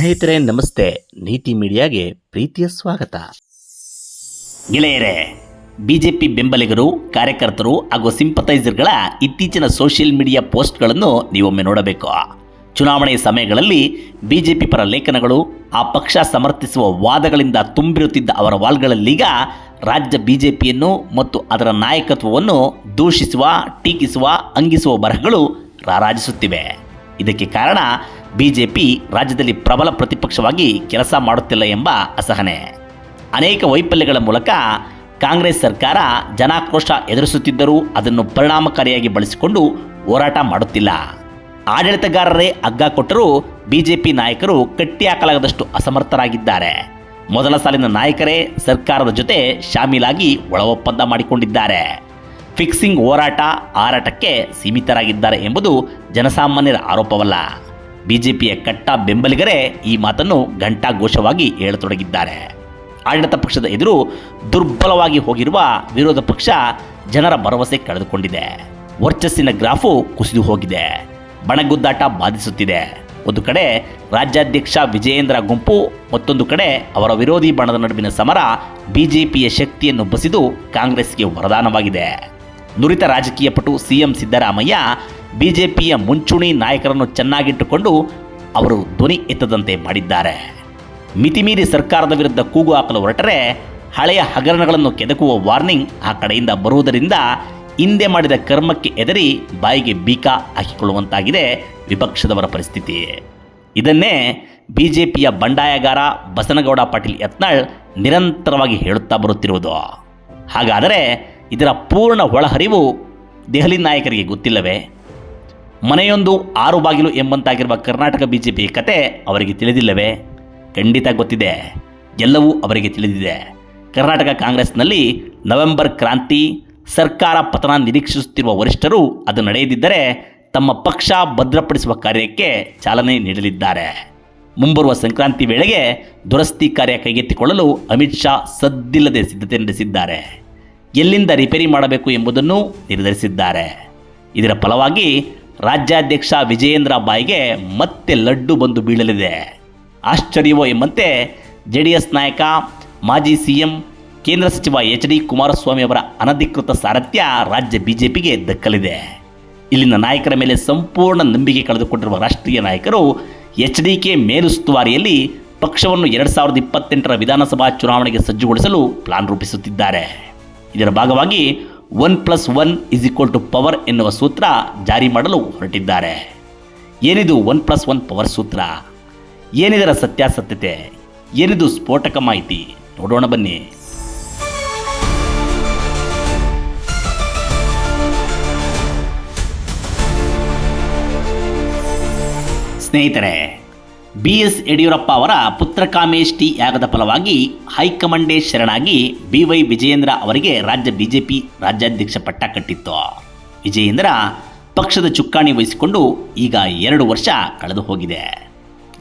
ಸ್ನೇಹಿತರೆ, ನಮಸ್ತೆ. ನೀತಿ ಮೀಡಿಯಾಗೆ ಪ್ರೀತಿಯ ಸ್ವಾಗತ. ಗೆಳೆಯರೇ, ಬಿಜೆಪಿ ಬೆಂಬಲಿಗರು, ಕಾರ್ಯಕರ್ತರು ಹಾಗೂ ಸಿಂಪತೈಸರ್ಗಳ ಇತ್ತೀಚಿನ ಸೋಷಿಯಲ್ ಮೀಡಿಯಾ ಪೋಸ್ಟ್ಗಳನ್ನು ನೀವೊಮ್ಮೆ ನೋಡಬೇಕು. ಚುನಾವಣೆಯ ಸಮಯಗಳಲ್ಲಿ ಬಿಜೆಪಿ ಪರ ಲೇಖನಗಳು, ಆ ಪಕ್ಷ ಸಮರ್ಥಿಸುವ ವಾದಗಳಿಂದ ತುಂಬಿರುತ್ತಿದ್ದ ಅವರ ವಾಲ್ಗಳಲ್ಲೀಗ ರಾಜ್ಯ ಬಿಜೆಪಿಯನ್ನು ಮತ್ತು ಅದರ ನಾಯಕತ್ವವನ್ನು ದೂಷಿಸುವ, ಟೀಕಿಸುವ, ಅಂಗಿಸುವ ಬರಹಗಳು ರಾರಾಜಿಸುತ್ತಿವೆ. ಇದಕ್ಕೆ ಕಾರಣ ಬಿಜೆಪಿ ರಾಜ್ಯದಲ್ಲಿ ಪ್ರಬಲ ಪ್ರತಿಪಕ್ಷವಾಗಿ ಕೆಲಸ ಮಾಡುತ್ತಿಲ್ಲ ಎಂಬ ಅಸಹನೆ. ಅನೇಕ ವೈಫಲ್ಯಗಳ ಮೂಲಕ ಕಾಂಗ್ರೆಸ್ ಸರ್ಕಾರ ಜನಾಕ್ರೋಶ ಎದುರಿಸುತ್ತಿದ್ದರೂ ಅದನ್ನು ಪರಿಣಾಮಕಾರಿಯಾಗಿ ಬಳಸಿಕೊಂಡು ಹೋರಾಟ ಮಾಡುತ್ತಿಲ್ಲ. ಆಡಳಿತಗಾರರೇ ಅಗ್ಗ ಕೊಟ್ಟರೂ ಬಿಜೆಪಿ ನಾಯಕರು ಕಟ್ಟಿಹಾಕಲಾಗದಷ್ಟು ಅಸಮರ್ಥರಾಗಿದ್ದಾರೆ. ಮೊದಲ ಸಾಲಿನ ನಾಯಕರೇ ಸರ್ಕಾರದ ಜೊತೆ ಶಾಮೀಲಾಗಿ ಒಳ ಒಪ್ಪಂದ ಮಾಡಿಕೊಂಡಿದ್ದಾರೆ. ಫಿಕ್ಸಿಂಗ್ ಹೋರಾಟ, ಹಾರಾಟಕ್ಕೆ ಸೀಮಿತರಾಗಿದ್ದಾರೆ ಎಂಬುದು ಜನಸಾಮಾನ್ಯರ ಆರೋಪವಲ್ಲ. ಬಿಜೆಪಿಯ ಕಟ್ಟ ಬೆಂಬಲಿಗರೇ ಈ ಮಾತನ್ನು ಘಂಟಾಘೋಷವಾಗಿ ಹೇಳತೊಡಗಿದ್ದಾರೆ. ಆಡಳಿತ ಪಕ್ಷದ ಎದುರು ದುರ್ಬಲವಾಗಿ ಹೋಗಿರುವ ವಿರೋಧ ಪಕ್ಷ ಜನರ ಭರವಸೆ ಕಳೆದುಕೊಂಡಿದೆ. ವರ್ಚಸ್ಸಿನ ಗ್ರಾಫು ಕುಸಿದು ಹೋಗಿದೆ. ಬಣಗುದ್ದಾಟ ಬಾಧಿಸುತ್ತಿದೆ. ಒಂದು ಕಡೆ ರಾಜ್ಯಾಧ್ಯಕ್ಷ ವಿಜಯೇಂದ್ರ ಗುಂಪು, ಮತ್ತೊಂದು ಕಡೆ ಅವರ ವಿರೋಧಿ ಬಣದ ನಡುವಿನ ಸಮರ ಬಿಜೆಪಿಯ ಶಕ್ತಿಯನ್ನು ಬಸಿದು ಕಾಂಗ್ರೆಸ್ಗೆ ವರದಾನವಾಗಿದೆ. ನುರಿತ ರಾಜಕೀಯ ಪಟು ಸಿಎಂ ಸಿದ್ದರಾಮಯ್ಯ ಬಿಜೆಪಿಯ ಮುಂಚೂಣಿ ನಾಯಕರನ್ನು ಚೆನ್ನಾಗಿಟ್ಟುಕೊಂಡು ಅವರು ಧ್ವನಿ ಎತ್ತದಂತೆ ಮಾಡಿದ್ದಾರೆ. ಮಿತಿಮೀರಿ ಸರ್ಕಾರದ ವಿರುದ್ಧ ಕೂಗು ಹಾಕಲು ಹೊರಟರೆ ಹಳೆಯ ಹಗರಣಗಳನ್ನು ಕೆದಕುವ ವಾರ್ನಿಂಗ್ ಆ ಕಡೆಯಿಂದ ಬರುವುದರಿಂದ ಹಿಂದೆ ಮಾಡಿದ ಕರ್ಮಕ್ಕೆ ಎದರಿ ಬಾಯಿಗೆ ಬೀಕ ಹಾಕಿಕೊಳ್ಳುವಂತಾಗಿದೆ ವಿಪಕ್ಷದವರ ಪರಿಸ್ಥಿತಿ. ಇದನ್ನೇ ಬಿ ಜೆ ಪಿಯ ಬಂಡಾಯಗಾರ ಬಸನಗೌಡ ಪಾಟೀಲ್ ಯತ್ನಾಳ್ ನಿರಂತರವಾಗಿ ಹೇಳುತ್ತಾ ಬರುತ್ತಿರುವುದು. ಹಾಗಾದರೆ ಇದರ ಪೂರ್ಣ ಒಳಹರಿವು ದೆಹಲಿ ನಾಯಕರಿಗೆ ಗೊತ್ತಿಲ್ಲವೇ? ಮನೆಯೊಂದು ಆರು ಬಾಗಿಲು ಎಂಬಂತಾಗಿರುವ ಕರ್ನಾಟಕ ಬಿಜೆಪಿ ಕತೆ ಅವರಿಗೆ ತಿಳಿದಿಲ್ಲವೇ? ಖಂಡಿತ ಗೊತ್ತಿದೆ. ಎಲ್ಲವೂ ಅವರಿಗೆ ತಿಳಿದಿದೆ. ಕರ್ನಾಟಕ ಕಾಂಗ್ರೆಸ್ನಲ್ಲಿ ನವೆಂಬರ್ ಕ್ರಾಂತಿ, ಸರ್ಕಾರ ಪತನ ನಿರೀಕ್ಷಿಸುತ್ತಿರುವ ವರಿಷ್ಠರು ಅದು ನಡೆಯದಿದ್ದರೆ ತಮ್ಮ ಪಕ್ಷ ಭದ್ರಪಡಿಸುವ ಕಾರ್ಯಕ್ಕೆ ಚಾಲನೆ ನೀಡಲಿದ್ದಾರೆ. ಮುಂಬರುವ ಸಂಕ್ರಾಂತಿ ವೇಳೆಗೆ ದುರಸ್ತಿ ಕಾರ್ಯ ಕೈಗೆತ್ತಿಕೊಳ್ಳಲು ಅಮಿತ್ ಶಾ ಸದ್ದಿಲ್ಲದೆ ಸಿದ್ಧತೆ ನಡೆಸಿದ್ದಾರೆ. ಎಲ್ಲಿಂದ ರಿಪೇರಿ ಮಾಡಬೇಕು ಎಂಬುದನ್ನು ನಿರ್ಧರಿಸಿದ್ದಾರೆ. ಇದರ ಫಲವಾಗಿ ರಾಜ್ಯಾಧ್ಯಕ್ಷ ವಿಜಯೇಂದ್ರ ಬಾಯಿಗೆ ಮತ್ತೆ ಲಡ್ಡು ಬಂದು ಬೀಳಲಿದೆ. ಆಶ್ಚರ್ಯವೋ ಎಂಬಂತೆ ಜೆ ಡಿ ಎಸ್ ನಾಯಕ, ಮಾಜಿ ಸಿ ಎಂ ಕೇಂದ್ರ ಸಚಿವ ಎಚ್ ಡಿ ಕುಮಾರಸ್ವಾಮಿ ಅವರ ಅನಧಿಕೃತ ಸಾರಥ್ಯ ರಾಜ್ಯ ಬಿಜೆಪಿಗೆ ದಕ್ಕಲಿದೆ. ಇಲ್ಲಿನ ನಾಯಕರ ಮೇಲೆ ಸಂಪೂರ್ಣ ನಂಬಿಕೆ ಕಳೆದುಕೊಂಡಿರುವ ರಾಷ್ಟ್ರೀಯ ನಾಯಕರು ಎಚ್ ಡಿ ಕೆ ಮೇಲುಸ್ತುವಾರಿಯಲ್ಲಿ ಪಕ್ಷವನ್ನು ಎರಡು ಸಾವಿರದ ಇಪ್ಪತ್ತೆಂಟರ ವಿಧಾನಸಭಾ ಚುನಾವಣೆಗೆ ಸಜ್ಜುಗೊಳಿಸಲು ಪ್ಲಾನ್ ರೂಪಿಸುತ್ತಿದ್ದಾರೆ. ಇದರ ಭಾಗವಾಗಿ one plus one is equal to power ಎನ್ನುವ ಸೂತ್ರ ಜಾರಿ ಮಾಡಲು ಹೊರಟಿದ್ದಾರೆ. ಏನಿದು ಒನ್ ಪ್ಲಸ್ ಒನ್ ಪವರ್ ಸೂತ್ರ? ಏನಿದರ ಸತ್ಯಾಸತ್ಯತೆ? ಏನಿದು ಸ್ಫೋಟಕ ಮಾಹಿತಿ? ನೋಡೋಣ ಬನ್ನಿ. ಸ್ನೇಹಿತರೆ ಬಿ ಎಸ್ ಯಡಿಯೂರಪ್ಪ ಅವರ ಪುತ್ರಕಾಮೇಷ್ಟಿ ಯಾಗದ ಫಲವಾಗಿ ಹೈಕಮಾಂಡೇ ಶರಣಾಗಿ ಬಿ ವೈ ವಿಜಯೇಂದ್ರ ಅವರಿಗೆ ರಾಜ್ಯ ಬಿಜೆಪಿ ರಾಜ್ಯಾಧ್ಯಕ್ಷ ಪಟ್ಟ ಕಟ್ಟಿತ್ತು. ವಿಜಯೇಂದ್ರ ಪಕ್ಷದ ಚುಕ್ಕಾಣಿ ವಹಿಸಿಕೊಂಡು ಈಗ ಎರಡು ವರ್ಷ ಕಳೆದು ಹೋಗಿದೆ.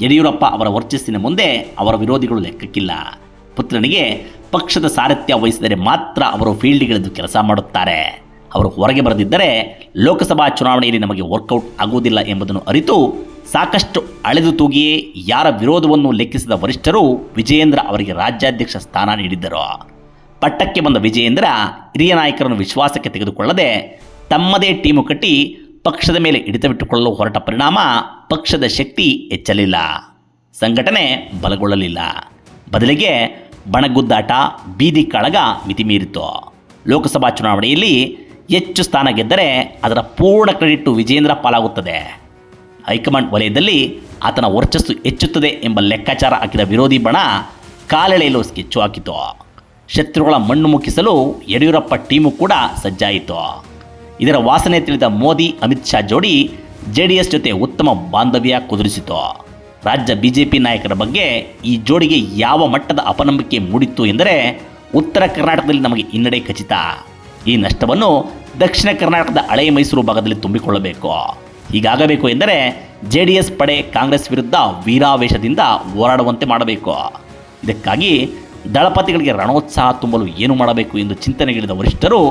ಯಡಿಯೂರಪ್ಪ ಅವರ ವರ್ಚಸ್ಸಿನ ಮುಂದೆ ಅವರ ವಿರೋಧಿಗಳು ಲೆಕ್ಕಕ್ಕಿಲ್ಲ. ಪುತ್ರನಿಗೆ ಪಕ್ಷದ ಸಾರಥ್ಯ ವಹಿಸಿದರೆ ಮಾತ್ರ ಅವರು ಫೀಲ್ಡ್ಗಿಳಿದು ಕೆಲಸ ಮಾಡುತ್ತಾರೆ. ಅವರು ಹೊರಗೆ ಬರೆದಿದ್ದರೆ ಲೋಕಸಭಾ ಚುನಾವಣೆಯಲ್ಲಿ ನಮಗೆ ವರ್ಕೌಟ್ ಆಗುವುದಿಲ್ಲ ಎಂಬುದನ್ನು ಅರಿತು ಸಾಕಷ್ಟು ಅಳೆದು ತೂಗಿಯೇ ಯಾರ ವಿರೋಧವನ್ನು ಲೆಕ್ಕಿಸಿದ ವರಿಷ್ಠರು ವಿಜಯೇಂದ್ರ ಅವರಿಗೆ ರಾಜ್ಯಾಧ್ಯಕ್ಷ ಸ್ಥಾನ ನೀಡಿದ್ದರು. ಪಟ್ಟಕ್ಕೆ ಬಂದ ವಿಜಯೇಂದ್ರ ಹಿರಿಯ ನಾಯಕರನ್ನು ವಿಶ್ವಾಸಕ್ಕೆ ತೆಗೆದುಕೊಳ್ಳದೆ ತಮ್ಮದೇ ಟೀಮು ಕಟ್ಟಿ ಪಕ್ಷದ ಮೇಲೆ ಹಿಡಿತವಿಟ್ಟುಕೊಳ್ಳಲು ಹೊರಟ ಪರಿಣಾಮ ಪಕ್ಷದ ಶಕ್ತಿ ಹೆಚ್ಚಲಿಲ್ಲ. ಸಂಘಟನೆ ಬಲಗೊಳ್ಳಲಿಲ್ಲ. ಬದಲಿಗೆ ಬಣಗುದ್ದಾಟ, ಬೀದಿ ಕಾಳಗ ಮಿತಿಮೀರಿತು ಲೋಕಸಭಾ ಚುನಾವಣೆಯಲ್ಲಿ ಹೆಚ್ಚು ಸ್ಥಾನ ಗೆದ್ದರೆ ಅದರ ಪೂರ್ಣ ಕ್ರೆಡಿಟ್ಟು ವಿಜೇಂದ್ರ ಪಾಲಾಗುತ್ತದೆ. ಹೈಕಮಾಂಡ್ ವಲಯದಲ್ಲಿ ಆತನ ವರ್ಚಸ್ಸು ಹೆಚ್ಚುತ್ತದೆ ಎಂಬ ಲೆಕ್ಕಾಚಾರ ಹಾಕಿದ ವಿರೋಧಿ ಬಣ ಕಾಲೆಳೆಯಲು ಸ್ಕೆಚ್ಚು ಹಾಕಿತು. ಶತ್ರುಗಳ ಮಣ್ಣು ಮುಕ್ಕಿಸಲು ಯಡಿಯೂರಪ್ಪ ಟೀಮು ಕೂಡ ಸಜ್ಜಾಯಿತು. ಇದರ ವಾಸನೆ ತಿಳಿದ ಮೋದಿ, ಅಮಿತ್ ಶಾ ಜೋಡಿ ಜೆ ಡಿ ಎಸ್ ಜೊತೆ ಉತ್ತಮ ಬಾಂಧವ್ಯ ಕುದುರಿಸಿತು. ರಾಜ್ಯ ಬಿಜೆಪಿ ನಾಯಕರ ಬಗ್ಗೆ ಈ ಜೋಡಿಗೆ ಯಾವ ಮಟ್ಟದ ಅಪನಂಬಿಕೆ ಮೂಡಿತ್ತು ಎಂದರೆ ಉತ್ತರ ಕರ್ನಾಟಕದಲ್ಲಿ ನಮಗೆ ಹಿನ್ನಡೆ ಖಚಿತ. ಈ ನಷ್ಟವನ್ನು ದಕ್ಷಿಣ ಕರ್ನಾಟಕದ ಹಳೆಯ ಮೈಸೂರು ಭಾಗದಲ್ಲಿ ತುಂಬಿಕೊಳ್ಳಬೇಕು. ಹೀಗಾಗಬೇಕು ಎಂದರೆ ಜೆ ಡಿ ಎಸ್ ಪಡೆ ಕಾಂಗ್ರೆಸ್ ವಿರುದ್ಧ ವೀರಾವೇಶದಿಂದ ಹೋರಾಡುವಂತೆ ಮಾಡಬೇಕು. ಇದಕ್ಕಾಗಿ ದಳಪತಿಗಳಿಗೆ ರಣೋತ್ಸಾಹ ತುಂಬಲು ಏನು ಮಾಡಬೇಕು ಎಂದು ಚಿಂತನೆಗಿಳಿದ ವರಿಷ್ಠರು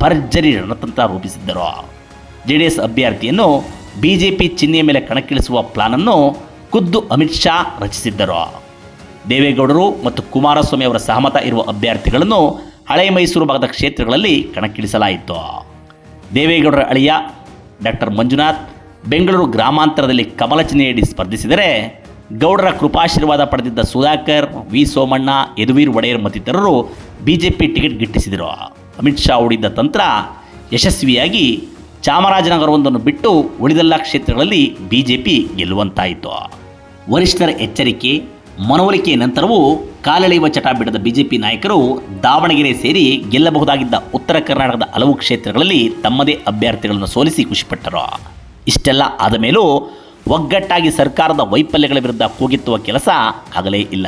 ಭರ್ಜರಿ ರಣತಂತ್ರ ರೂಪಿಸಿದ್ದರು. ಜೆ ಡಿ ಎಸ್ ಅಭ್ಯರ್ಥಿಯನ್ನು ಬಿ ಜೆ ಪಿ ಚಿಹ್ನೆಯ ಮೇಲೆ ಕಣಕ್ಕಿಳಿಸುವ ಪ್ಲಾನನ್ನು ಖುದ್ದು ಅಮಿತ್ ಶಾ ರಚಿಸಿದ್ದರು. ದೇವೇಗೌಡರು ಮತ್ತು ಕುಮಾರಸ್ವಾಮಿ ಅವರ ಸಹಮತ ಇರುವ ಅಭ್ಯರ್ಥಿಗಳನ್ನು ಹಳೆ ಮೈಸೂರು ಭಾಗದ ಕ್ಷೇತ್ರಗಳಲ್ಲಿ ಕಣಕ್ಕಿಳಿಸಲಾಯಿತು. ದೇವೇಗೌಡರ ಅಳಿಯ ಡಾಕ್ಟರ್ ಮಂಜುನಾಥ್ ಬೆಂಗಳೂರು ಗ್ರಾಮಾಂತರದಲ್ಲಿ ಕಮಲ ಚಿಹ್ನೆಯಡಿ ಸ್ಪರ್ಧಿಸಿದರೆ ಗೌಡರ ಕೃಪಾಶೀರ್ವಾದ ಪಡೆದಿದ್ದ ಸುಧಾಕರ್, ವಿ. ಸೋಮಣ್ಣ, ಯದುವೀರ್ ಒಡೆಯರ್ ಮತ್ತಿತರರು ಬಿಜೆಪಿ ಟಿಕೆಟ್ ಗಿಟ್ಟಿಸಿದರು. ಅಮಿತ್ ಶಾ ಓಡಿದ್ದ ತಂತ್ರ ಯಶಸ್ವಿಯಾಗಿ ಚಾಮರಾಜನಗರವೊಂದನ್ನು ಬಿಟ್ಟು ಉಳಿದೆಲ್ಲ ಕ್ಷೇತ್ರಗಳಲ್ಲಿ ಬಿಜೆಪಿ ಗೆಲ್ಲುವಂತಾಯಿತು. ವರಿಷ್ಠರ ಎಚ್ಚರಿಕೆ ಮನವೊಲಿಕೆಯ ನಂತರವೂ ಕಾಲೆಳೆಯುವ ಚಟ ಬಿಡದ ಬಿಜೆಪಿ ನಾಯಕರು ದಾವಣಗೆರೆ ಸೇರಿ ಗೆಲ್ಲಬಹುದಾಗಿದ್ದ ಉತ್ತರ ಕರ್ನಾಟಕದ ಹಲವು ಕ್ಷೇತ್ರಗಳಲ್ಲಿ ತಮ್ಮದೇ ಅಭ್ಯರ್ಥಿಗಳನ್ನು ಸೋಲಿಸಿ ಖುಷಿಪಟ್ಟರು. ಇಷ್ಟೆಲ್ಲ ಆದ ಮೇಲೂ ಒಗ್ಗಟ್ಟಾಗಿ ಸರ್ಕಾರದ ವೈಫಲ್ಯಗಳ ವಿರುದ್ಧ ಕೂಗಿತ್ತುವ ಕೆಲಸ ಆಗಲೇ ಇಲ್ಲ.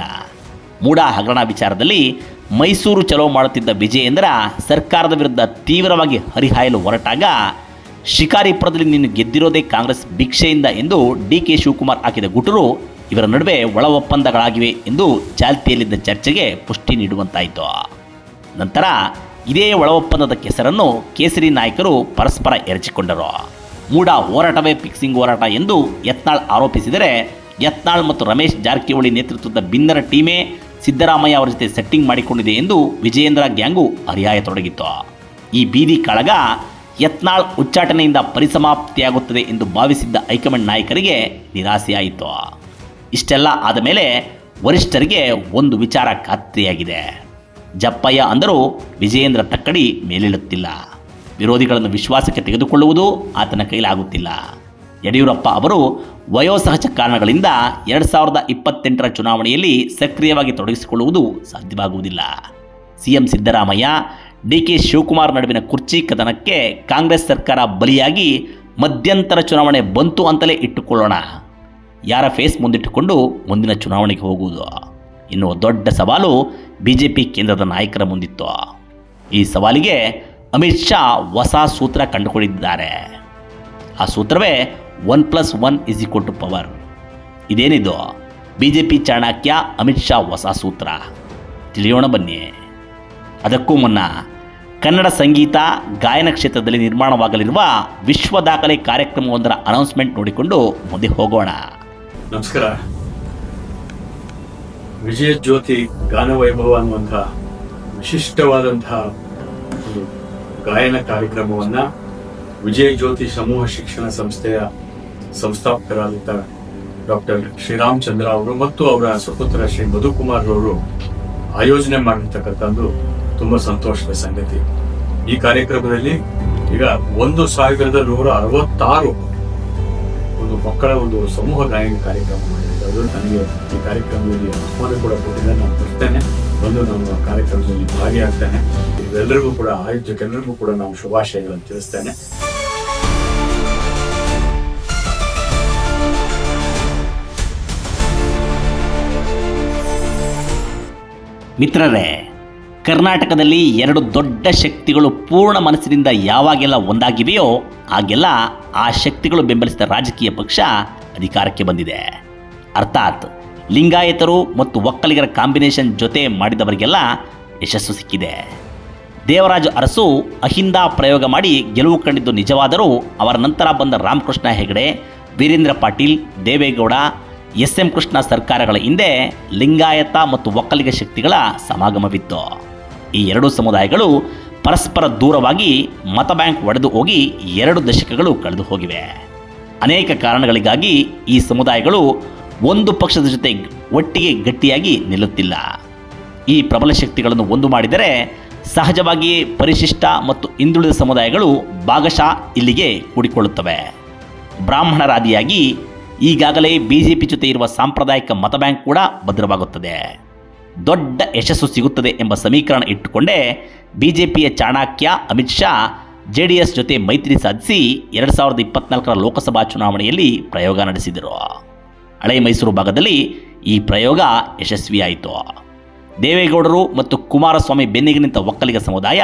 ಮೂಡ ಹಗರಣ ವಿಚಾರದಲ್ಲಿ ಮೈಸೂರು ಚಲೋ ಮಾಡುತ್ತಿದ್ದ ವಿಜಯೇಂದ್ರ ಸರ್ಕಾರದ ವಿರುದ್ಧ ತೀವ್ರವಾಗಿ ಹರಿಹಾಯಲು ಹೊರಟಾಗ ಶಿಕಾರಿಪುರದಲ್ಲಿ ನೀನು ಗೆದ್ದಿರೋದೇ ಕಾಂಗ್ರೆಸ್ ಭಿಕ್ಷೆಯಿಂದ ಎಂದು ಡಿ ಕೆ ಶಿವಕುಮಾರ್ ಹಾಕಿದ ಗುಟುರು ಇವರ ನಡುವೆ ಒಳ ಒಪ್ಪಂದಗಳಾಗಿವೆ ಎಂದು ಚಾಲ್ತಿಯಲ್ಲಿದ್ದ ಚರ್ಚೆಗೆ ಪುಷ್ಟಿ ನೀಡುವಂತಾಯಿತು. ನಂತರ ಇದೇ ಒಳ ಒಪ್ಪಂದದ ಕೆಸರನ್ನು ಕೇಸರಿ ನಾಯಕರು ಪರಸ್ಪರ ಎರಚಿಕೊಂಡರು. ಮೂಡ ಹೋರಾಟವೇ ಫಿಕ್ಸಿಂಗ್ ಹೋರಾಟ ಎಂದು ಯತ್ನಾಳ್ ಆರೋಪಿಸಿದರೆ, ಯತ್ನಾಳ್ ಮತ್ತು ರಮೇಶ್ ಜಾರಕಿಹೊಳಿ ನೇತೃತ್ವದ ಬಿನ್ನರ ಟೀಮೇ ಸಿದ್ದರಾಮಯ್ಯ ಅವರ ಜೊತೆ ಸೆಟ್ಟಿಂಗ್ ಮಾಡಿಕೊಂಡಿದೆ ಎಂದು ವಿಜಯೇಂದ್ರ ಗ್ಯಾಂಗು ಹರಿಹಾಯತೊಡಗಿತ್ತು ಈ ಬೀದಿ ಕಾಳಗ ಯತ್ನಾಳ್ ಉಚ್ಚಾಟನೆಯಿಂದ ಪರಿಸಮಾಪ್ತಿಯಾಗುತ್ತದೆ ಎಂದು ಭಾವಿಸಿದ್ದ ಹೈಕಮಾಂಡ್ ನಾಯಕರಿಗೆ ನಿರಾಸೆಯಾಯಿತು. ಇಷ್ಟೆಲ್ಲ ಆದ ಮೇಲೆ ವರಿಷ್ಠರಿಗೆ ಒಂದು ವಿಚಾರ ಖಾತ್ರಿಯಾಗಿದೆ. ಜಪ್ಪಯ್ಯ ಅಂದರೂ ವಿಜಯೇಂದ್ರ ತಕ್ಕಡಿ ಮೇಲೇಳುತ್ತಿಲ್ಲ ವಿರೋಧಿಗಳನ್ನು ವಿಶ್ವಾಸಕ್ಕೆ ತೆಗೆದುಕೊಳ್ಳುವುದು ಆತನ ಕೈಲಾಗುತ್ತಿಲ್ಲ. ಯಡಿಯೂರಪ್ಪ ಅವರು ವಯೋಸಹಜ ಕಾರಣಗಳಿಂದ ಎರಡು ಸಾವಿರದ ಇಪ್ಪತ್ತೆಂಟರ ಚುನಾವಣೆಯಲ್ಲಿ ಸಕ್ರಿಯವಾಗಿ ತೊಡಗಿಸಿಕೊಳ್ಳುವುದು ಸಾಧ್ಯವಾಗುವುದಿಲ್ಲ. CM Siddaramaiah D K Shivakumar ನಡುವಿನ ಕುರ್ಚಿ ಕದನಕ್ಕೆ ಕಾಂಗ್ರೆಸ್ ಸರ್ಕಾರ ಬಲಿಯಾಗಿ ಮಧ್ಯಂತರ ಚುನಾವಣೆ ಬಂತು ಅಂತಲೇ ಇಟ್ಟುಕೊಳ್ಳೋಣ. ಯಾರ ಫೇಸ್ ಮುಂದಿಟ್ಟುಕೊಂಡು ಮುಂದಿನ ಚುನಾವಣೆಗೆ ಹೋಗುವುದು? ಇನ್ನು ದೊಡ್ಡ ಸವಾಲು ಬಿಜೆಪಿ ಕೇಂದ್ರದ ನಾಯಕರ ಮುಂದಿತ್ತು. ಈ ಸವಾಲಿಗೆ ಅಮಿತ್ ಶಾ ಹೊಸ ಸೂತ್ರ ಕಂಡುಕೊಂಡಿದ್ದಾರೆ. ಆ ಸೂತ್ರವೇ one plus one is equal to power. ಇದೇನಿದು? B J P Chanakya, Amit Shah ಹೊಸ ಸೂತ್ರ. ತಿಳಿಯೋಣ ಬನ್ನಿ. ಅದಕ್ಕೂ ಮುನ್ನ ಕನ್ನಡ ಸಂಗೀತ ಗಾಯನ ಕ್ಷೇತ್ರದಲ್ಲಿ ನಿರ್ಮಾಣವಾಗಲಿರುವ ವಿಶ್ವ ದಾಖಲೆ ಕಾರ್ಯಕ್ರಮವೊಂದರ ಅನೌನ್ಸ್ಮೆಂಟ್ ನೋಡಿಕೊಂಡು ಮುಂದೆ ಹೋಗೋಣ. ನಮಸ್ಕಾರ. ವಿಜಯ ಜ್ಯೋತಿ ಗಾನವೈಭವ ಅನ್ನುವಂತಹ ವಿಶಿಷ್ಟವಾದಂತಹ ಗಾಯನ ಕಾರ್ಯಕ್ರಮವನ್ನ ವಿಜಯ ಜ್ಯೋತಿ ಸಮೂಹ ಶಿಕ್ಷಣ ಸಂಸ್ಥೆಯ ಸಂಸ್ಥಾಪಕರಾದಂಥ ಡಾಕ್ಟರ್ ಶ್ರೀರಾಮಚಂದ್ರ ಅವರು ಮತ್ತು ಅವರ ಸುಪುತ್ರ ಶ್ರೀ ಮಧುಕುಮಾರ್ ಅವರು ಆಯೋಜನೆ ಮಾಡಿರ್ತಕ್ಕಂಥದ್ದು ತುಂಬಾ ಸಂತೋಷದ ಸಂಗತಿ. ಈ ಕಾರ್ಯಕ್ರಮದಲ್ಲಿ ಈಗ ಒಂದು ಸಾವಿರದ ನೂರ ಅರವತ್ತಾರು ಒಂದು ಮಕ್ಕಳ ಒಂದು ಸಮೂಹ ಗಾಯನ ಕಾರ್ಯಕ್ರಮ ಮಾಡಿದ್ದಾರೆ. ಅದು ನನಗೆ ಈ ಕಾರ್ಯಕ್ರಮದಲ್ಲಿ ಆಹ್ವಾನ ಕೂಡ ಕೊಟ್ಟಿದ್ದಾರೆ ನಾನು ಬರ್ತೇನೆ. ಬಂದು ನಾನು ಕಾರ್ಯಕ್ರಮದಲ್ಲಿ ಭಾಗಿಯಾಗ್ತೇನೆ. ಇವೆಲ್ಲರಿಗೂ ಕೂಡ ಆಯೋಜಕರೆಲ್ಲರಿಗೂ ಕೂಡ ನಾವು ಶುಭಾಶಯಗಳನ್ನು ತಿಳಿಸ್ತೇನೆ. ಮಿತ್ರರೇ, ಕರ್ನಾಟಕದಲ್ಲಿ ಎರಡು ದೊಡ್ಡ ಶಕ್ತಿಗಳು ಪೂರ್ಣ ಮನಸ್ಸಿನಿಂದ ಯಾವಾಗೆಲ್ಲ ಒಂದಾಗಿವೆಯೋ ಆಗೆಲ್ಲ ಆ ಶಕ್ತಿಗಳು ಬೆಂಬಲಿಸಿದ ರಾಜಕೀಯ ಪಕ್ಷ ಅಧಿಕಾರಕ್ಕೆ ಬಂದಿದೆ. ಅರ್ಥಾತ್ ಲಿಂಗಾಯತರು ಮತ್ತು ಒಕ್ಕಲಿಗರ ಕಾಂಬಿನೇಷನ್ ಜೊತೆ ಮಾಡಿದವರಿಗೆಲ್ಲ ಯಶಸ್ಸು ಸಿಕ್ಕಿದೆ. ದೇವರಾಜ ಅರಸು ಅಹಿಂದ ಪ್ರಯೋಗ ಮಾಡಿ ಗೆಲುವು ಕಂಡಿದ್ದು ನಿಜವಾದರೂ ಅವರ ನಂತರ ಬಂದ ರಾಮಕೃಷ್ಣ ಹೆಗಡೆ, ವೀರೇಂದ್ರ ಪಾಟೀಲ್, ದೇವೇಗೌಡ ಎಸ್ ಎಂ ಕೃಷ್ಣ ಸರ್ಕಾರಗಳ ಹಿಂದೆ ಲಿಂಗಾಯತ ಮತ್ತು ಒಕ್ಕಲಿಗ ಶಕ್ತಿಗಳ ಸಮಾಗಮವಿತ್ತು. ಈ ಎರಡೂ ಸಮುದಾಯಗಳು ಪರಸ್ಪರ ದೂರವಾಗಿ ಮತ ಬ್ಯಾಂಕ್ ಒಡೆದು ಹೋಗಿ ಎರಡು ದಶಕಗಳು ಕಳೆದು ಹೋಗಿವೆ ಅನೇಕ ಕಾರಣಗಳಿಗಾಗಿ ಈ ಸಮುದಾಯಗಳು ಒಂದು ಪಕ್ಷದ ಜೊತೆ ಒಟ್ಟಿಗೆ ಗಟ್ಟಿಯಾಗಿ ನಿಲ್ಲುತ್ತಿಲ್ಲ. ಈ ಪ್ರಬಲ ಶಕ್ತಿಗಳನ್ನು ಒಂದು ಮಾಡಿದರೆ ಸಹಜವಾಗಿ ಪರಿಶಿಷ್ಟ ಮತ್ತು ಹಿಂದುಳಿದ ಸಮುದಾಯಗಳು ಭಾಗಶಃ ಇಲ್ಲಿಗೆ ಕೂಡಿಕೊಳ್ಳುತ್ತವೆ. ಬ್ರಾಹ್ಮಣರಾದಿಯಾಗಿ ಈಗಾಗಲೇ ಬಿ ಜೆ ಪಿ ಜೊತೆ ಇರುವ ಸಾಂಪ್ರದಾಯಿಕ ಮತ ಬ್ಯಾಂಕ್ ಕೂಡ ಭದ್ರವಾಗುತ್ತದೆ. ದೊಡ್ಡ ಯಶಸ್ಸು ಸಿಗುತ್ತದೆ ಎಂಬ ಸಮೀಕರಣ ಇಟ್ಟುಕೊಂಡೇ ಬಿ ಜೆ ಪಿಯ Chanakya Amit Shah J D S ಜೊತೆ ಮೈತ್ರಿ ಸಾಧಿಸಿ ಎರಡು ಸಾವಿರದ ಇಪ್ಪತ್ನಾಲ್ಕರ ಲೋಕಸಭಾ ಚುನಾವಣೆಯಲ್ಲಿ ಪ್ರಯೋಗ ನಡೆಸಿದರು. ಹಳೆ ಮೈಸೂರು ಭಾಗದಲ್ಲಿ ಈ ಪ್ರಯೋಗ ಯಶಸ್ವಿಯಾಯಿತು. ದೇವೇಗೌಡರು ಮತ್ತು ಕುಮಾರಸ್ವಾಮಿ ಬೆನ್ನಿಗೆ ನಿಂತ ಒಕ್ಕಲಿಗ ಸಮುದಾಯ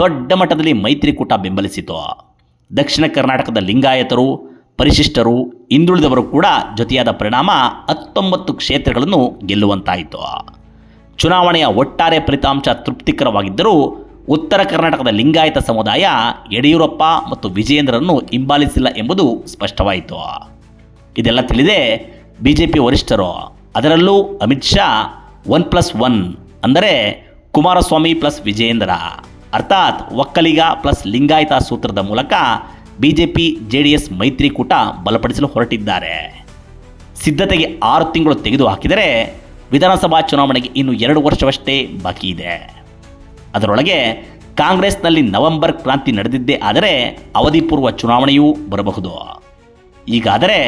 ದೊಡ್ಡ ಮಟ್ಟದಲ್ಲಿ ಮೈತ್ರಿಕೂಟ ಬೆಂಬಲಿಸಿತು. ದಕ್ಷಿಣ ಕರ್ನಾಟಕದ ಲಿಂಗಾಯತರು, ಪರಿಶಿಷ್ಟರು, ಹಿಂದುಳಿದವರು ಕೂಡ ಜೊತೆಯಾದ ಪರಿಣಾಮ ಹತ್ತೊಂಬತ್ತು ಕ್ಷೇತ್ರಗಳನ್ನು ಗೆಲ್ಲುವಂತಾಯಿತು. ಚುನಾವಣೆಯ ಒಟ್ಟಾರೆ ಫಲಿತಾಂಶ ತೃಪ್ತಿಕರವಾಗಿದ್ದರೂ ಉತ್ತರ ಕರ್ನಾಟಕದ ಲಿಂಗಾಯತ ಸಮುದಾಯ ಯಡಿಯೂರಪ್ಪ ಮತ್ತು ವಿಜಯೇಂದ್ರರನ್ನು ಹಿಂಬಾಲಿಸಿಲ್ಲ ಎಂಬುದು ಸ್ಪಷ್ಟವಾಯಿತು. ಇದೆಲ್ಲ ತಿಳಿದೇ ಬಿ ಜೆ ಪಿ ವರಿಷ್ಠರು. ಅದರಲ್ಲೂ Amit Shah one plus one ಅಂದರೆ ಕುಮಾರಸ್ವಾಮಿ ಪ್ಲಸ್ ವಿಜಯೇಂದ್ರ. ಅರ್ಥಾತ್ ಒಕ್ಕಲಿಗ ಪ್ಲಸ್ ಲಿಂಗಾಯತ ಸೂತ್ರದ ಮೂಲಕ B J P J D S ಮೈತ್ರಿಕೂಟ ಬಲಪಡಿಸಲು ಹೊರಟಿದ್ದಾರೆ. ಸಿದ್ಧತೆಗೆ ಆರು ತಿಂಗಳು ತೆಗೆದು ಹಾಕಿದರೆ ವಿಧಾನಸಭಾ ಚುನಾವಣೆಗೆ ಇನ್ನು ಎರಡು ವರ್ಷವಷ್ಟೇ ಬಾಕಿ ಇದೆ. ಅದರೊಳಗೆ ಕಾಂಗ್ರೆಸ್ನಲ್ಲಿ ನವೆಂಬರ್ ಕ್ರಾಂತಿ ನಡೆದಿದ್ದೇ ಆದರೆ ಅವಧಿಪೂರ್ವ ಚುನಾವಣೆಯೂ ಬರಬಹುದು. ಈಗಾದರೆ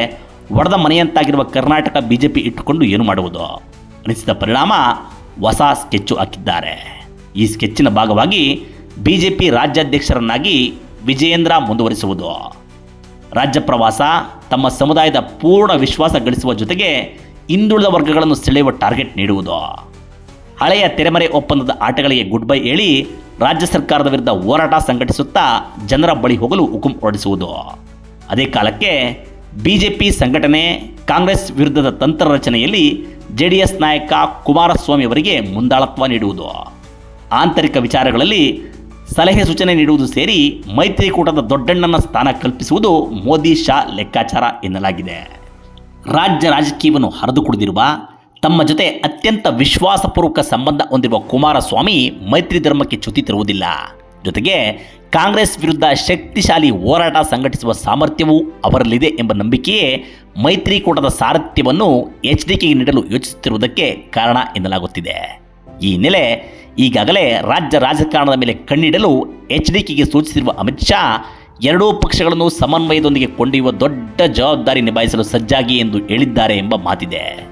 ಒಡೆದ ಮನೆಯಂತಾಗಿರುವ ಕರ್ನಾಟಕ ಬಿಜೆಪಿ ಇಟ್ಟುಕೊಂಡು ಏನು ಮಾಡುವುದು? ಅನಿಸಿದ ಪರಿಣಾಮ ಹೊಸ ಸ್ಕೆಚ್ಚು ಹಾಕಿದ್ದಾರೆ. ಈ ಸ್ಕೆಚ್ಚಿನ ಭಾಗವಾಗಿ ಬಿಜೆಪಿ ರಾಜ್ಯಾಧ್ಯಕ್ಷರನ್ನಾಗಿ ವಿಜಯೇಂದ್ರ ಮುಂದುವರಿಸುವುದು. ರಾಜ್ಯ ಪ್ರವಾಸ ತಮ್ಮ ಸಮುದಾಯದ ಪೂರ್ಣ ವಿಶ್ವಾಸ ಗಳಿಸುವ ಜೊತೆಗೆ ಹಿಂದುಳಿದ ವರ್ಗಗಳನ್ನು ಸೆಳೆಯುವ ಟಾರ್ಗೆಟ್ ನೀಡುವುದು. ಹಳೆಯ ತೆರೆಮರೆ ಒಪ್ಪಂದದ ಆಟಗಳಿಗೆ ಗುಡ್ ಬೈ ಹೇಳಿ ರಾಜ್ಯ ಸರ್ಕಾರದ ವಿರುದ್ಧ ಹೋರಾಟ ಸಂಘಟಿಸುತ್ತಾ ಜನರ ಬಳಿ ಹೋಗಲು ಹುಕುಂ ಹೊರಡಿಸುವುದು. ಅದೇ ಕಾಲಕ್ಕೆ ಬಿಜೆಪಿ ಸಂಘಟನೆ, ಕಾಂಗ್ರೆಸ್ ವಿರುದ್ಧದ ತಂತ್ರ ರಚನೆಯಲ್ಲಿ ಜೆ ಡಿ ಎಸ್ ನಾಯಕ ಕುಮಾರಸ್ವಾಮಿ ಅವರಿಗೆ ಮುಂದಾಳತ್ವ ನೀಡುವುದು. ಆಂತರಿಕ ವಿಚಾರಗಳಲ್ಲಿ ಸಲಹೆ ಸೂಚನೆ ನೀಡುವುದು ಸೇರಿ ಮೈತ್ರಿಕೂಟದ ದೊಡ್ಡಣ್ಣನ ಸ್ಥಾನ ಕಲ್ಪಿಸುವುದು ಮೋದಿ ಶಾ ಲೆಕ್ಕಾಚಾರ ಎನ್ನಲಾಗಿದೆ. ರಾಜ್ಯ ರಾಜಕೀಯವನ್ನು ಹರಿದು ಕುಡಿದಿರುವ, ತಮ್ಮ ಜೊತೆ ಅತ್ಯಂತ ವಿಶ್ವಾಸಪೂರ್ವಕ ಸಂಬಂಧ ಹೊಂದಿರುವ ಕುಮಾರಸ್ವಾಮಿ ಮೈತ್ರಿ ಧರ್ಮಕ್ಕೆ ಚ್ಯುತಿ ತರುವುದಿಲ್ಲ. ಜೊತೆಗೆ ಕಾಂಗ್ರೆಸ್ ವಿರುದ್ಧ ಶಕ್ತಿಶಾಲಿ ಹೋರಾಟ ಸಂಘಟಿಸುವ ಸಾಮರ್ಥ್ಯವೂ ಅವರಲ್ಲಿದೆ ಎಂಬ ನಂಬಿಕೆಯೇ ಮೈತ್ರಿಕೂಟದ ಸಾರಥ್ಯವನ್ನು ಎಚ್ ಡಿ ಕೆಗೆ ನೀಡಲು ಯೋಚಿಸುತ್ತಿರುವುದಕ್ಕೆ ಕಾರಣ ಎನ್ನಲಾಗುತ್ತಿದೆ. ಈ ನೆಲೆ ಈಗಾಗಲೇ ರಾಜ್ಯ ರಾಜಕಾರಣದ ಮೇಲೆ ಕಣ್ಣಿಡಲು ಎಚ್ ಡಿ ಕೆಗೆ ಸೂಚಿಸಿರುವ ಅಮಿತ್ ಶಾ, ಎರಡೂ ಪಕ್ಷಗಳನ್ನು ಸಮನ್ವಯದೊಂದಿಗೆ ಕೊಂಡೊಯ್ಯುವ ದೊಡ್ಡ ಜವಾಬ್ದಾರಿ ನಿಭಾಯಿಸಲು ಸಜ್ಜಾಗಿ ಎಂದು ಹೇಳಿದ್ದಾರೆ ಎಂಬ ಮಾತಿದೆ.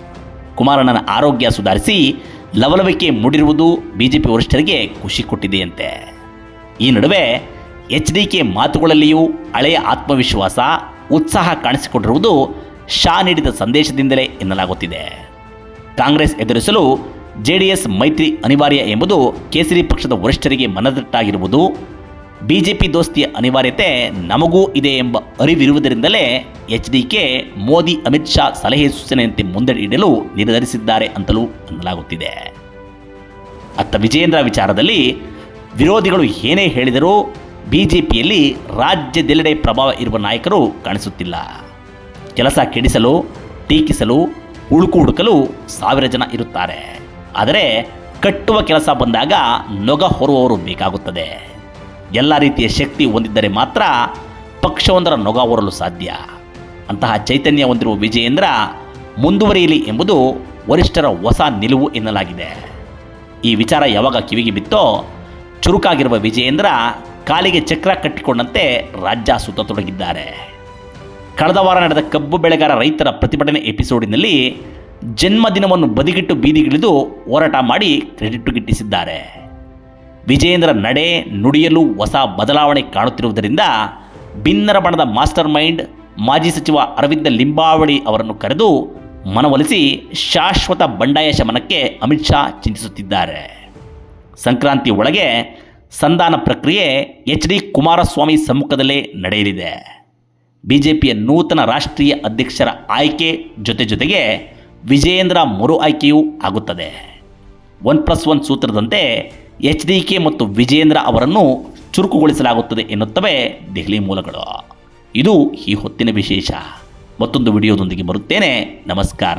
ಕುಮಾರಣ್ಣನ ಆರೋಗ್ಯ ಸುಧಾರಿಸಿ ಲವಲವಿಕೆ ಮೂಡಿರುವುದು ಬಿಜೆಪಿ ವರಿಷ್ಠರಿಗೆ ಖುಷಿ ಕೊಟ್ಟಿದೆಯಂತೆ. ಈ ನಡುವೆ ಎಚ್ ಡಿ ಕೆ ಮಾತುಗಳಲ್ಲಿಯೂ ಹಳೆಯ ಆತ್ಮವಿಶ್ವಾಸ, ಉತ್ಸಾಹ ಕಾಣಿಸಿಕೊಂಡಿರುವುದು ಶಾ ನೀಡಿದ ಸಂದೇಶದಿಂದಲೇ ಎನ್ನಲಾಗುತ್ತಿದೆ. ಕಾಂಗ್ರೆಸ್ ಎದುರಿಸಲು ಜೆಡಿಎಸ್ ಮೈತ್ರಿ ಅನಿವಾರ್ಯ ಎಂಬುದು ಕೇಸರಿ ಪಕ್ಷದ ವರಿಷ್ಠರಿಗೆ ಮನದಟ್ಟಾಗಿರುವುದು ಬಿಜೆಪಿ ದೋಸ್ತಿಯ ಅನಿವಾರ್ಯತೆ ನಮಗೂ ಇದೆ ಎಂಬ ಅರಿವಿರುವುದರಿಂದಲೇ ಎಚ್ ಡಿ ಮೋದಿ, ಅಮಿತ್ ಶಾ ಸಲಹೆ ಸೂಚನೆಯಂತೆ ಮುಂದೆ ನಿರ್ಧರಿಸಿದ್ದಾರೆ ಅಂತಲೂ ಅನ್ನಲಾಗುತ್ತಿದೆ. ಅತ್ತ ವಿಜೇಂದ್ರ ವಿಚಾರದಲ್ಲಿ ವಿರೋಧಿಗಳು ಏನೇ ಹೇಳಿದರೂ ಬಿಜೆಪಿಯಲ್ಲಿ ರಾಜ್ಯದೆಲ್ಲೆಡೆ ಪ್ರಭಾವ ಇರುವ ನಾಯಕರು ಕಾಣಿಸುತ್ತಿಲ್ಲ. ಕೆಲಸ ಕೆಡಿಸಲು, ಟೀಕಿಸಲು, ಉಳುಕು ಹುಡುಕಲು ಸಾವಿರ ಜನ ಇರುತ್ತಾರೆ. ಆದರೆ ಕಟ್ಟುವ ಕೆಲಸ ಬಂದಾಗ ನೊಗ ಹೊರುವವರು ಬೇಕಾಗುತ್ತದೆ. ಎಲ್ಲ ರೀತಿಯ ಶಕ್ತಿ ಹೊಂದಿದ್ದರೆ ಮಾತ್ರ ಪಕ್ಷವೊಂದರ ನೊಗ ಹೊರಲು ಸಾಧ್ಯ. ಅಂತಹ ಚೈತನ್ಯ ಹೊಂದಿರುವ ವಿಜಯೇಂದ್ರ ಮುಂದುವರಿಯಲಿ ಎಂಬುದು ವರಿಷ್ಠರ ಹೊಸ ನಿಲುವು ಎನ್ನಲಾಗಿದೆ. ಈ ವಿಚಾರ ಯಾವಾಗ ಕಿವಿಗೆ ಬಿತ್ತೋ ಚುರುಕಾಗಿರುವ ವಿಜಯೇಂದ್ರ ಕಾಲಿಗೆ ಚಕ್ರ ಕಟ್ಟಿಕೊಂಡಂತೆ ರಾಜ್ಯ ಸುತ್ತತೊಡಗಿದ್ದಾರೆ. ಕಳೆದ ವಾರ ನಡೆದ ಕಬ್ಬು ಬೆಳೆಗಾರ ರೈತರ ಪ್ರತಿಭಟನೆ ಎಪಿಸೋಡಿನಲ್ಲಿ ಜನ್ಮದಿನವನ್ನು ಬದಿಗಿಟ್ಟು ಬೀದಿಗಿಳಿದು ಹೋರಾಟ ಮಾಡಿ ಕ್ರೆಡಿಟ್ ಗಿಟ್ಟಿಸಿದ್ದಾರೆ. ವಿಜಯೇಂದ್ರ ನಡೆ ನುಡಿಯಲು ಹೊಸ ಬದಲಾವಣೆ ಕಾಣುತ್ತಿರುವುದರಿಂದ ಭಿನ್ನರ ಬಣದ ಮಾಸ್ಟರ್ ಮೈಂಡ್ ಮಾಜಿ ಸಚಿವ ಅರವಿಂದ ಲಿಂಬಾವಳಿ ಅವರನ್ನು ಕರೆದು ಮನವೊಲಿಸಿ ಶಾಶ್ವತ ಬಂಡಾಯ ಶಮನಕ್ಕೆ ಅಮಿತ್ ಶಾ ಚಿಂತಿಸುತ್ತಿದ್ದಾರೆ. ಸಂಕ್ರಾಂತಿ ಒಳಗೆ ಸಂಧಾನ ಪ್ರಕ್ರಿಯೆ ಎಚ್ ಡಿ ಕುಮಾರಸ್ವಾಮಿ ಸಮ್ಮುಖದಲ್ಲೇ ನಡೆಯಲಿದೆ. ಬಿಜೆಪಿಯ ನೂತನ ರಾಷ್ಟ್ರೀಯ ಅಧ್ಯಕ್ಷರ ಆಯ್ಕೆ ಜೊತೆ ಜೊತೆಗೆ ವಿಜಯೇಂದ್ರ ಮರು ಆಯ್ಕೆಯೂ ಆಗುತ್ತದೆ. ಒನ್ ಪ್ಲಸ್ ಒನ್ ಸೂತ್ರದಂತೆ ಎಚ್ ಡಿ ಕೆ ಮತ್ತು ವಿಜಯೇಂದ್ರ ಅವರನ್ನು ಚುರುಕುಗೊಳಿಸಲಾಗುತ್ತದೆ ಎನ್ನುತ್ತವೆ ದೆಹಲಿ ಮೂಲಗಳು. ಇದು ಈ ಹೊತ್ತಿನ ವಿಶೇಷ. ಮತ್ತೊಂದು ವಿಡಿಯೋದೊಂದಿಗೆ ಬರುತ್ತೇನೆ. ನಮಸ್ಕಾರ.